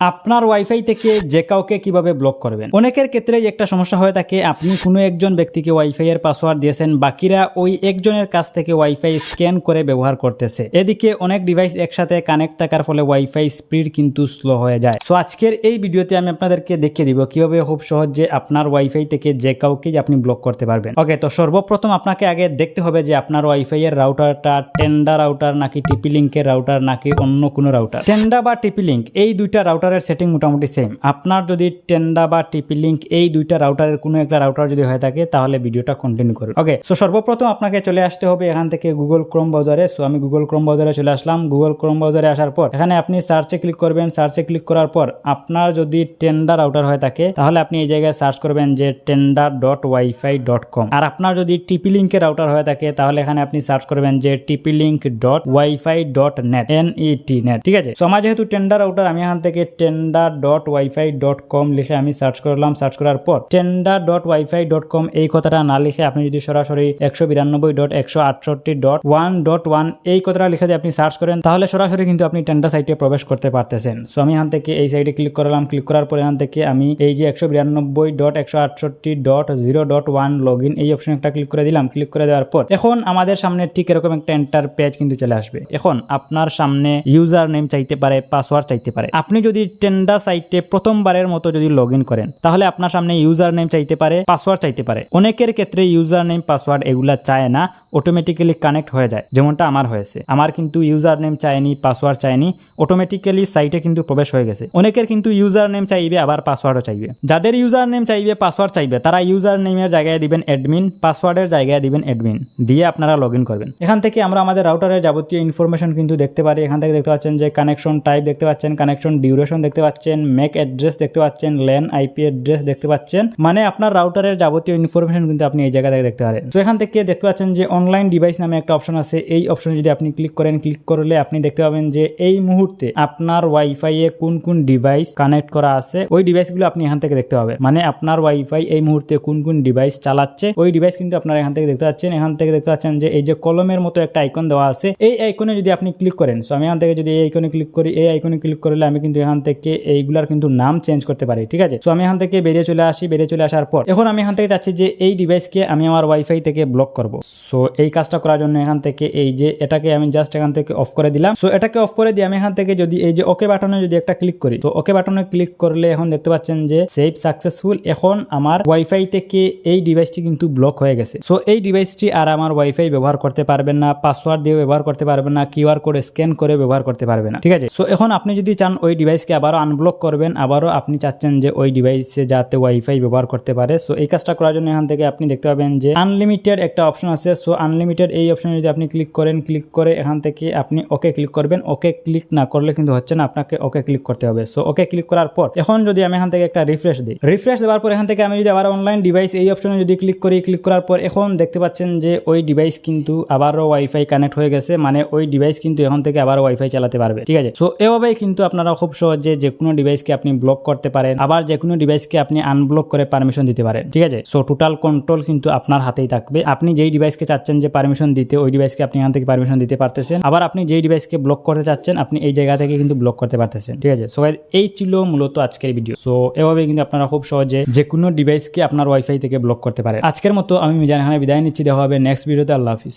আপনার ওয়াইফাই থেকে যে কাউকে কীভাবে ব্লক করবেন? অনেকের ক্ষেত্রে একটা সমস্যা হয়ে থাকে, আপনি কোনো একজন ব্যক্তিকে ওয়াইফাই এর পাসওয়ার্ড দিয়েছেন, বাকিরা ওই একজনের কাছ থেকে ওয়াইফাই স্ক্যান করে ব্যবহার করতেছে। এদিকে অনেক ডিভাইস একসাথে কানেক্ট থাকার ফলে ওয়াইফাই স্পিড কিন্তু স্লো হয়ে যায়। সো আজকের এই ভিডিওতে আমি আপনাদেরকে দেখিয়ে দিব কীভাবে খুব সহজে আপনার ওয়াইফাই থেকে যে কাউকে আপনি ব্লক করতে পারবেন। ওকে তো সর্বপ্রথম আপনাকে আগে দেখতে হবে যে আপনার ওয়াইফাই এর রাউটারটা টেন্ডা রাউটার নাকি টিপি লিঙ্কের রাউটার নাকি অন্য কোনো রাউটার টেন্ডা বা টিপি লিঙ্ক এই দুইটা রাউটারের সেটিং মোটামুটি সেম আপনার যদি টেন্ডা বা টিপি লিঙ্ক এই দুইটা রাউটারের কোনো একটা রাউটার যদি হয়ে থাকে, তাহলে ভিডিওটা কন্টিনিউ করুন। ওকে সো সর্বপ্রথম আপনাকে চলে আসতে হবে এখান থেকে গুগল ক্রোম ব্রাউজারে সো আমি গুগল ক্রোম ব্রাউজারে চলে আসলাম। গুগল ক্রোম ব্রাউজারে আসার পর এখানে আপনি সার্চে ক্লিক করবেন। সার্চে ক্লিক করার পর আপনার যদি টেন্ডা রাউটার হয়ে থাকে, তাহলে আপনি এই জায়গায় সার্চ করবেন যে Tenda dot WiFi dot com আর আপনার যদি টিপি লিঙ্কের রাউটার হয়ে থাকে, তাহলে এখানে আপনি সার্চ করবেন যে TP link dot WiFi dot net N E T net ঠিক আছে? সো আমার যেহেতু টেন্ডা রাউটার আমি এখান থেকে Tenda dot WiFi dot com লিখে আমি সার্চ করলাম। সার্চ করার পর Tenda dot WiFi dot com এই কথাটা না লিখে আপনি যদি সরাসরি একশো বিরানব্বই ডট একশো আটষট্টি ডট ওয়ান ডট ওয়ান এই কথাটা লিখে দিয়ে আপনি সার্চ করেন, তাহলে সরাসরি কিন্তু আপনি টেন্ডা সাইটে প্রবেশ করতে পারতেছেন। সো আমি এখান থেকে এই সাইটে ক্লিক করলাম। ক্লিক করার পর এখান থেকে আমি এই যে একশো বিরানব্বই ডট একশো আটষট্টি dot zero dot one log in এই অপশন একটা ক্লিক করে দিলাম। ক্লিক করে দেওয়ার পর এখন আমাদের সামনে ঠিক এরকম একটা এন্টার পেজ কিন্তু চলে আসবে। এখন আপনার সামনে ইউজার নেম চাইতে পারে পাসওয়ার্ড চাইতে পারে। আপনি যদি টেন্ডা সাইটে প্রথমবারের মতো যদি লগ করেন, তাহলে আপনার সামনে ইউজার নেম চাইতে পারে পাসওয়ার্ড চাইতে পারে। অনেকের ক্ষেত্রে ইউজার নেম পাসওয়ার্ড এগুলা চায় না অটোমেটিক্যালি কানেক্ট হয়ে যায়, যেমনটা আমার হয়েছে। আমার কিন্তু ইউজার নেম চায়নি পাসওয়ার্ড চায়নি অটোমেটিক্যালি সাইটে কিন্তু প্রবেশ হয়ে গেছে। অনেকের কিন্তু ইউজার নেম চাইবে, আবার পাসওয়ার্ডও চাইবে। যাদের ইউজার নেম চাইবে পাসওয়ার্ড চাইবে, তারা ইউজার নেমের জায়গায় দিবেন অ্যাডমিন পাসওয়ার্ডের জায়গায় দিবেন অ্যাডমিন দিয়ে আপনারা লগ করবেন। এখান থেকে আমরা আমাদের রাউটারের যাবতীয় ইনফরমেশন কিন্তু দেখতে পারি। এখান থেকে দেখতে পাচ্ছেন যে কানেকশন টাইপ দেখতে পাচ্ছেন কানেকশন ডিউরেশন দেখতে পাচ্ছেন ম্যাক অ্যাড্রেস দেখতে পাচ্ছেন ল্যান আইপি অ্যাড্রেস দেখতে পাচ্ছেন। মানে আপনার রাউটারের যাবতীয় ইনফরমেশন কিন্তু আপনি এই জায়গা থেকে দেখতে পারেন। তো এখান থেকে দেখতে পাচ্ছেন যে অনলাইন ডিভাইস নামে একটা অপশন আছে। এই অপশনে যদি আপনি ক্লিক করেন ক্লিক করলে আপনি দেখতে পাবেন যে এই মুহূর্তে আপনার ওয়াইফাই এ কোন কোন ডিভাইস কানেক্ট করা আছে, ওই ডিভাইসগুলো আপনি এখান থেকে দেখতে পাবেন। মানে আপনার ওয়াইফাই এই মুহূর্তে কোন কোন ডিভাইস চালাচ্ছে, ওই ডিভাইস কিন্তু আপনারা এখান থেকে দেখতে পাচ্ছেন। এখান থেকে দেখতে পাচ্ছেন যে এই যে কলমের মতো একটা আইকন দেওয়া আছে। এই আইকনে যদি আপনি ক্লিক করেন সো আমি এখান থেকে যদি এই আইকনে ক্লিক করি, এই আইকনে ক্লিক করলে আমি কিন্তু এখান থেকে এইগুলার কিন্তু নাম চেঞ্জ করতে পারি, ঠিক আছে? সো আমি এখান থেকে বেরিয়ে চলে আসি, বেরিয়ে চলে আসার পর এখন আমি এখান থেকে চাচ্ছি যে এই ডিভাইসকে আমি আমার ওয়াইফাই থেকে ব্লক করব। সো এই কাজটা করার জন্য এখান থেকে এই যে এটাকে আমি জাস্ট এখান থেকে অফ করে দিলাম। সো এটাকে অফ করে দিয়ে আমি এখান থেকে যদি এই যে ওকে বাটনে যদি একটা ক্লিক করি, তো ওকে বাটনে ক্লিক করলে এখন দেখতে পাচ্ছেন যে সেভ সাকসেসফুল এখন আমার ওয়াইফাই থেকে এই ডিভাইসটি কিন্তু ব্লক হয়ে গেছে। সো এই ডিভাইসটি আর আমার ওয়াইফাই ব্যবহার করতে পারবেন না পাসওয়ার্ড দিয়ে ব্যবহার করতে পারবেন না কিউআর কোড স্ক্যান করে ব্যবহার করতে পারবেন না, ঠিক আছে? সো এখন আপনি যদি চান ওই ডিভাইসকে আবারও আনব্লক করবেন, আবারও আপনি চাচ্ছেন যে ওই ডিভাইসে যাতে ওয়াইফাই ব্যবহার করতে পারে। সো এই কাজটা করার জন্য এখান থেকে আপনি দেখতে পাবেন যে আনলিমিটেড একটা অপশন আছে। সো আনলিমিটেড এই অপশনে যদি আপনি ক্লিক করেন ক্লিক করে এখান থেকে আপনি ওকে ক্লিক করবেন। ওকে ক্লিক না করলে কিন্তু হচ্ছে না, আপনাকে ওকে ক্লিক করতে হবে। সো ওকে ক্লিক করার পর এখন যদি আমি এখান থেকে একটা রিফ্রেশ দিই রিফ্রেশ দেওয়ার পর এখান থেকে আমি যদি আবার অনলাইন ডিভাইস এই অপশনে যদি ক্লিক করি ক্লিক করার পর এখন দেখতে পাচ্ছেন যে ওই ডিভাইস কিন্তু আবারও ওয়াইফাই কানেক্ট হয়ে গেছে। মানে ওই ডিভাইস কিন্তু এখন থেকে আবার ওয়াইফাই চালাতে পারবে। ঠিক আছে? সো এভাবেই কিন্তু আপনারা খুব সহজে যে কোনো ডিভাইসকে আপনি ব্লক করতে পারেন, আবার যে কোনো ডিভাইসকে আপনি আনব্লক করে পারমিশন দিতে পারেন, ঠিক আছে? সো টোটাল কন্ট্রোল কিন্তু আপনার হাতেই থাকবে। আপনি যেই ডিভাইসকে চাচ্ছেন যে পারমিশন দিতে, ওই ডিভাইসকে আপনি এখান থেকে পারমিশন দিতে পারতেছেন। আবার আপনি যেই ডিভাইসকে ব্লক করতে চাচ্ছেন, আপনি এই জায়গা থেকে কিন্তু ব্লক করতে পারতেছেন, ঠিক আছে? সো এই ছিল মূলত আজকের ভিডিও সো এভাবে কিন্তু আপনারা খুব সহজে যে কোনো ডিভাইসকে আপনার ওয়াইফাই থেকে ব্লক করতে পারেন। আজকের মতো আমি মিজান খানে বিদায় নিচ্ছি। দেখা হবে নেক্সট ভিডিওতে আল্লাহ হাফিজ।